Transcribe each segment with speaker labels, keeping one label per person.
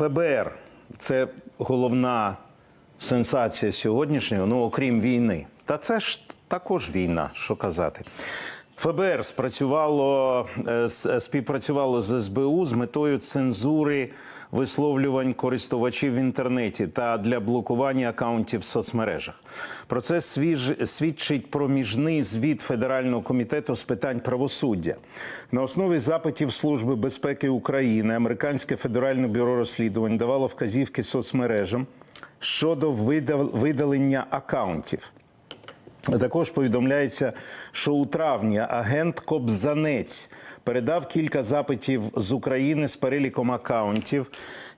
Speaker 1: ФБР це головна сенсація сьогоднішнього, ну окрім війни. Та це ж також війна, що казати. ФБР спрацювало е, с- співпрацювало з СБУ з метою цензури висловлювань користувачів в інтернеті та для блокування акаунтів в соцмережах. Про це свідчить проміжний звіт Федерального комітету з питань правосуддя. На основі запитів Служби безпеки України Американське федеральне бюро розслідувань давало вказівки соцмережам щодо видал- видалення акаунтів. Також повідомляється, що у травні агент Кобзанець передав кілька запитів з України з переліком акаунтів,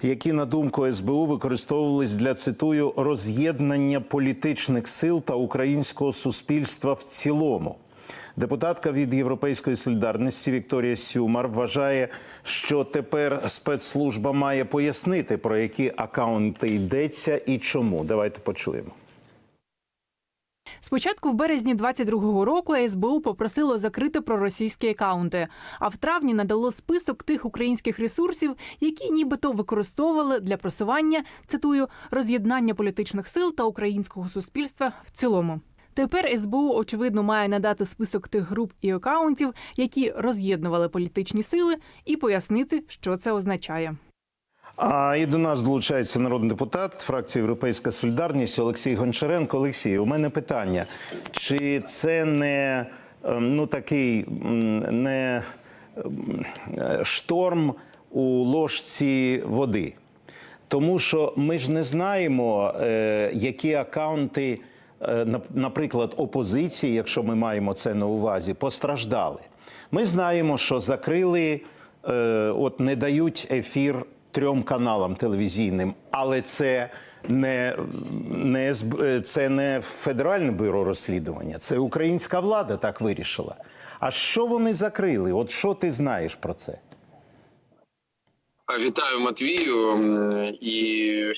Speaker 1: які, на думку СБУ, використовувались для цитую роз'єднання політичних сил та українського суспільства в цілому. Депутатка від Європейської солідарності Вікторія Сюмар вважає, що тепер спецслужба має пояснити, про які акаунти йдеться і чому. Давайте почуємо.
Speaker 2: Спочатку в березні 22-го року СБУ попросило закрити проросійські акаунти, а в травні надало список тих українських ресурсів, які нібито використовували для просування цитую роз'єднання політичних сил та українського суспільства в цілому. Тепер СБУ очевидно має надати список тих груп і акаунтів, які роз'єднували політичні сили, і пояснити, що це означає.
Speaker 1: А і до нас долучається народний депутат фракції Європейська Солідарність Олексій Гончаренко. Олексій, у мене питання: чи це не ем, ну такий не ем, шторм у ложці води? Тому що ми ж не знаємо, е, які акаунти, е, наприклад, опозиції, якщо ми маємо це на увазі, постраждали. Ми знаємо, що закрили, е, от не дають ефір трьом каналам телевізійним, але це не, не е, це не Федеральне бюро розслідування, це українська влада так вирішила. А що вони закрили? От що ти знаєш про це?
Speaker 3: Вітаю Матвію. І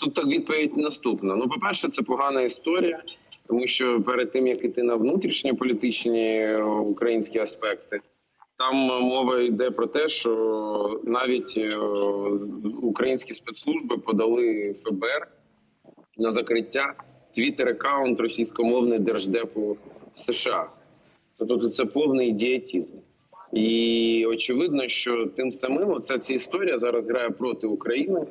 Speaker 3: тут так відповідь наступна. Ну, по-перше, це погана історія, тому що перед тим як іти на внутрішні політичні е, українські аспекти, там мова йде про те, що навіть е, українські спецслужби подали ФБР на закриття твіттер-аккаунт російськомовний держдепу США. Тобто це повний ідіотизм. І очевидно, що тим самим оця ця історія зараз грає проти України.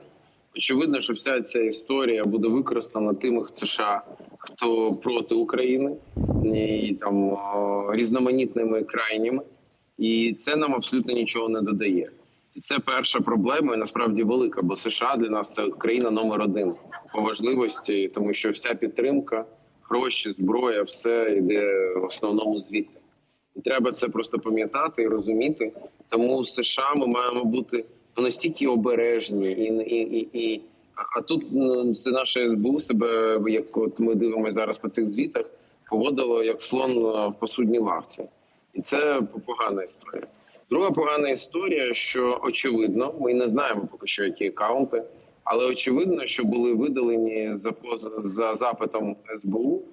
Speaker 3: Очевидно, що вся ця історія буде використана тими США, хто проти України і там різноманітними крайніми, і це нам абсолютно нічого не додає. І це перша проблема, і насправді велика, бо США для нас це країна номер один по важливості, тому що вся підтримка, гроші, зброя, все йде в основному звідти. І треба це просто пам'ятати і розуміти. Тому в США ми маємо бути настільки обережні, і, і, і, і а- тут ну, це наше СБУ себе, як от ми дивимося зараз по цих звітах, поводило як слон в посудній лавці, і це погана історія. Друга погана історія, що очевидно, ми не знаємо поки що які акаунти, але очевидно, що були видалені за за запитом СБУ,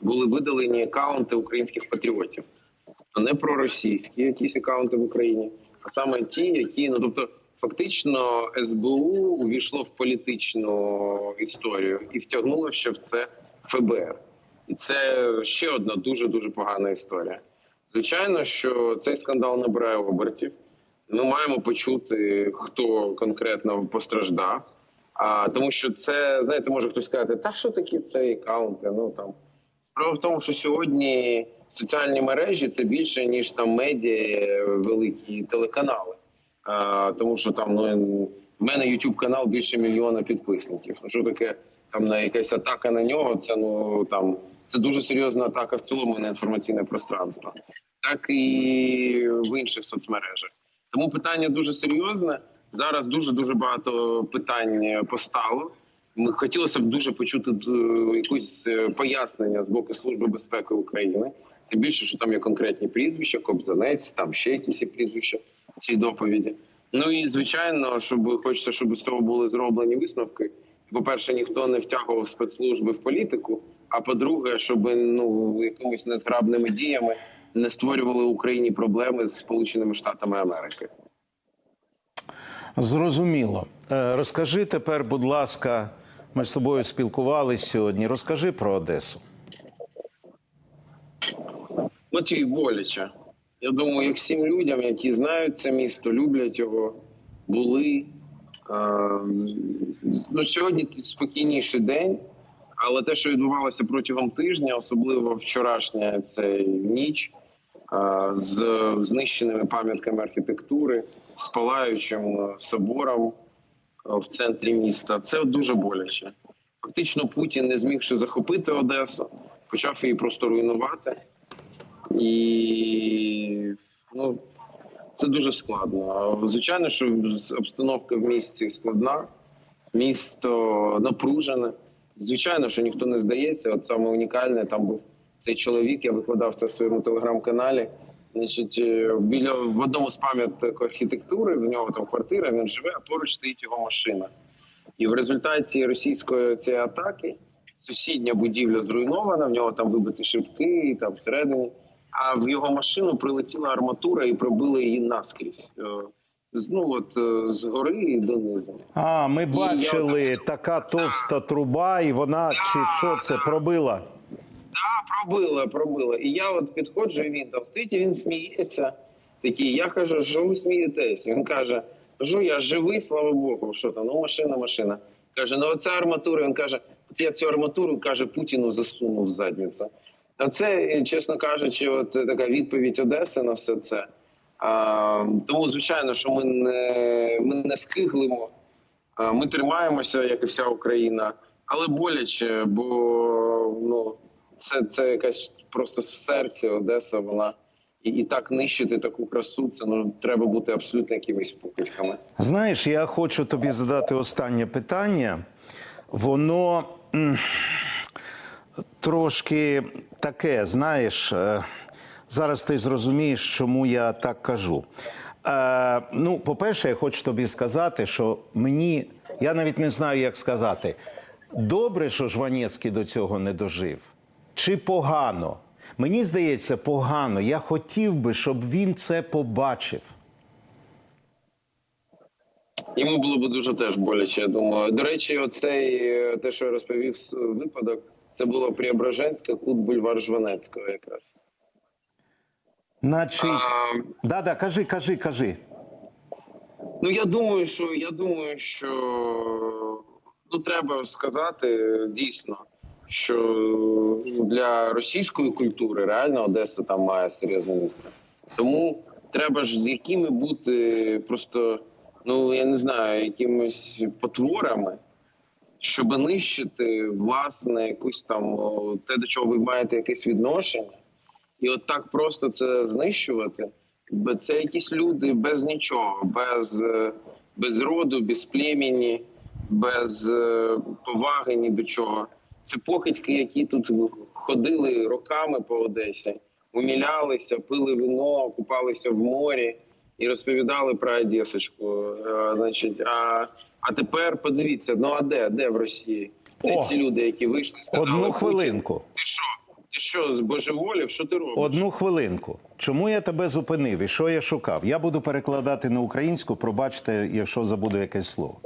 Speaker 3: були видалені акаунти українських патріотів а не проросійські якісь акаунти в Україні, а саме ті, які ну тобто фактично СБУ увійшло в політичну історію і втягнуло ще в це ФБР, і це ще одна дуже дуже погана історія. Звичайно, що цей скандал набирає обертів. Ми маємо почути, хто конкретно постраждав. А тому, що це знаєте, може хтось сказати, та що такі цей аккаунти? Ну там Справа в тому, що сьогодні соціальні мережі це більше ніж там медіа, великі телеканали. А, тому що там ну в мене youtube канал більше мільйона підписників. Ну що таке там на якась атака на нього? Це ну там це дуже серйозна атака в цілому на інформаційне пространство, так і в інших соцмережах. Тому питання дуже серйозне. Зараз дуже дуже багато питань постало. Ми хотілося б дуже почути е, якусь е, пояснення з боку Служби безпеки України. Тим більше, що там є конкретні прізвища, Кобзанець, там ще якісь прізвища в цій доповіді. Ну і звичайно, щоб хочеться, щоб з цього були зроблені висновки. По-перше, ніхто не втягував спецслужби в політику. А по-друге, щоб ну якимись незграбними діями не створювали Україні проблеми з Сполученими Штатами Америки.
Speaker 1: Зрозуміло. Е, Розкажи тепер, будь ласка, ми з тобою спілкувалися сьогодні. Розкажи про Одесу.
Speaker 3: Матвій боляче. Я думаю, як всім людям, які знають це місто, люблять його, були. Ем, Ну, сьогодні спокійніший день, але те, що відбувалося протягом тижня, особливо вчорашня цей ніч, е, з знищеними пам'ятками архітектури, з палаючим собором е, в центрі міста, це дуже боляче. Фактично, Путін, не змігши захопити Одесу, почав її просто руйнувати. І ну, це дуже складно. Звичайно, що обстановка в місті складна, місто напружене. Звичайно, що ніхто не здається. От саме унікальне там був цей чоловік. Я викладав це в своєму телеграм-каналі. Значить, е, біля в одному з пам'яток архітектури, в нього там квартира, він живе, а поруч стоїть його машина. І в результаті російської цієї атаки сусідня будівля зруйнована, в нього там вибиті шибки, там всередині. А в його машину прилетіла арматура і пробила її наскрізь. Ну от е, з гори і донизу.
Speaker 1: А, ми
Speaker 3: я
Speaker 1: бачили така товста труба, і вона чи що це пробила?
Speaker 3: Да, пробила, пробила. І я от підходжу, і він там стоїть, і він сміється. Такий, я кажу, що ви смієтесь? Він каже: кажу, я живий, слава Богу. Що там? Ну, машина, машина. Каже, ну оця арматура. Він каже, от я цю арматуру каже, Путіну засунув в задницю. А це, чесно кажучи, от така відповідь Одеси на все це. Тому, звичайно, що ми не, ми не скиглимо. Ми тримаємося, як і вся Україна, але боляче, бо ну це, це якась просто в серці Одеса. Вона і, і так нищити таку красу. Це ну треба бути абсолютно якимись покидьками.
Speaker 1: Знаєш, я хочу тобі задати останнє питання. Воно трошки таке, знаєш, е, зараз ти зрозумієш, чому я так кажу. Е, ну, по-перше, я хочу тобі сказати, що мені, я навіть не знаю, як сказати, добре, що Жванецький до цього не дожив, чи погано. Мені здається, погано. Я хотів би, щоб він це побачив.
Speaker 3: Йому було б дуже теж боляче. Я думаю. До речі, оцей е, те, що я розповів випадок, це було Преображенське, кут бульвар Жванецького, якраз.
Speaker 1: Значить,
Speaker 3: А,
Speaker 1: да, да, кажи, кажи, кажи.
Speaker 3: Ну я думаю, що я думаю, що ну треба сказати дійсно, що ну, для російської культури реально Одеса там має серйозне місце. Тому треба ж з якими бути просто, ну я не знаю, якимись потворами, щоб нищити власне якусь там те, до чого ви маєте якесь відношення. І от так просто це знищувати. Це якісь люди без нічого, без, е, без роду, без племені, без е, поваги ні до чого. Це покидьки, які тут ходили роками по Одесі, умілялися, пили вино, купалися в морі і розповідали про Одесочку. Е, Значить, а, а тепер подивіться, ну а де? Де в Росії? Це
Speaker 1: О!
Speaker 3: ці люди, які вийшли, сказали,
Speaker 1: Одну
Speaker 3: «Путін,
Speaker 1: хвилинку.
Speaker 3: Ти що? Ти що, збожеволів? Що ти робиш?
Speaker 1: Одну хвилинку. Чому я тебе зупинив і що я шукав? Я буду перекладати на українську, пробачте, якщо забуду якесь слово.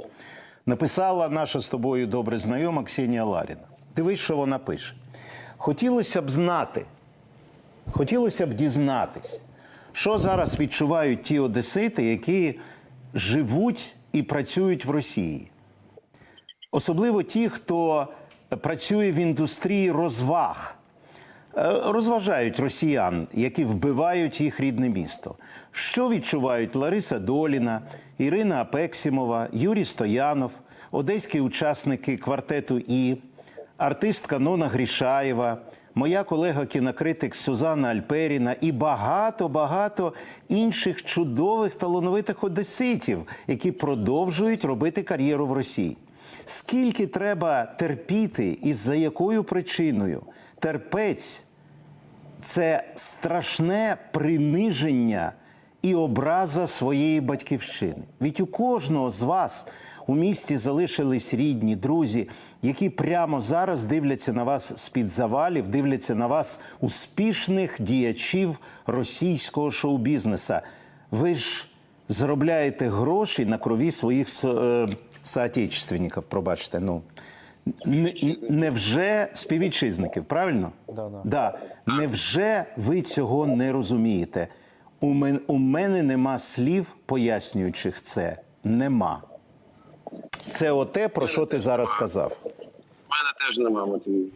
Speaker 1: Написала наша з тобою добре знайома Ксенія Ларіна. Дивись, що вона пише. Хотілося б знати, хотілося б дізнатись, що зараз відчувають ті одесити, які живуть і працюють в Росії. Особливо ті, хто працює в індустрії розваг. Е, розважають росіян, які вбивають їх рідне місто. Що відчувають Лариса Доліна, Ірина Апексімова, Юрій Стоянов, одеські учасники квартету І, артистка Нона Грішаєва, моя колега кінокритик Сюзанна Альперіна і багато багато інших чудових талановитих одеситів, які продовжують робити кар'єру в Росії. Скільки треба терпіти і за якою причиною? Терпець це страшне приниження і образа своєї батьківщини. Від у кожного з вас у місті залишились рідні, друзі, які прямо зараз дивляться на вас з-під завалів, дивляться на вас успішних діячів російського шоу-бізнеса. Ви ж заробляєте гроші на крові своїх е, соотечественників, пробачте. Ну. Не, невже співвітчизників, правильно?
Speaker 4: Да, да.
Speaker 1: Да. Невже ви цього не розумієте? У мене, у мене нема слів, пояснюючих це. Нема. Це оте, про що ти зараз сказав.
Speaker 3: У мене теж нема Матвію.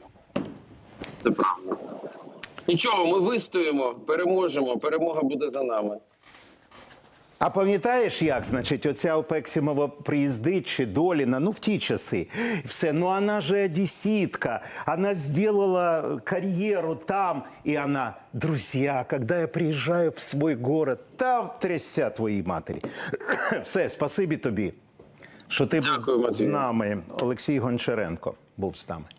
Speaker 3: Це правда. Нічого, ми вистоїмо, переможемо. Перемога буде за нами.
Speaker 1: А пам'ятаєш, як, значить, оця Опексімова приїздить чи Доліна, ну в ті часи, все, ну вона же одесситка, она сделала карьеру там, и она, друзья, когда я приезжаю в свой город, там трясся твоїй матері. Все, спасибі тобі, що ти був з нами. Олексій Гончаренко був з нами.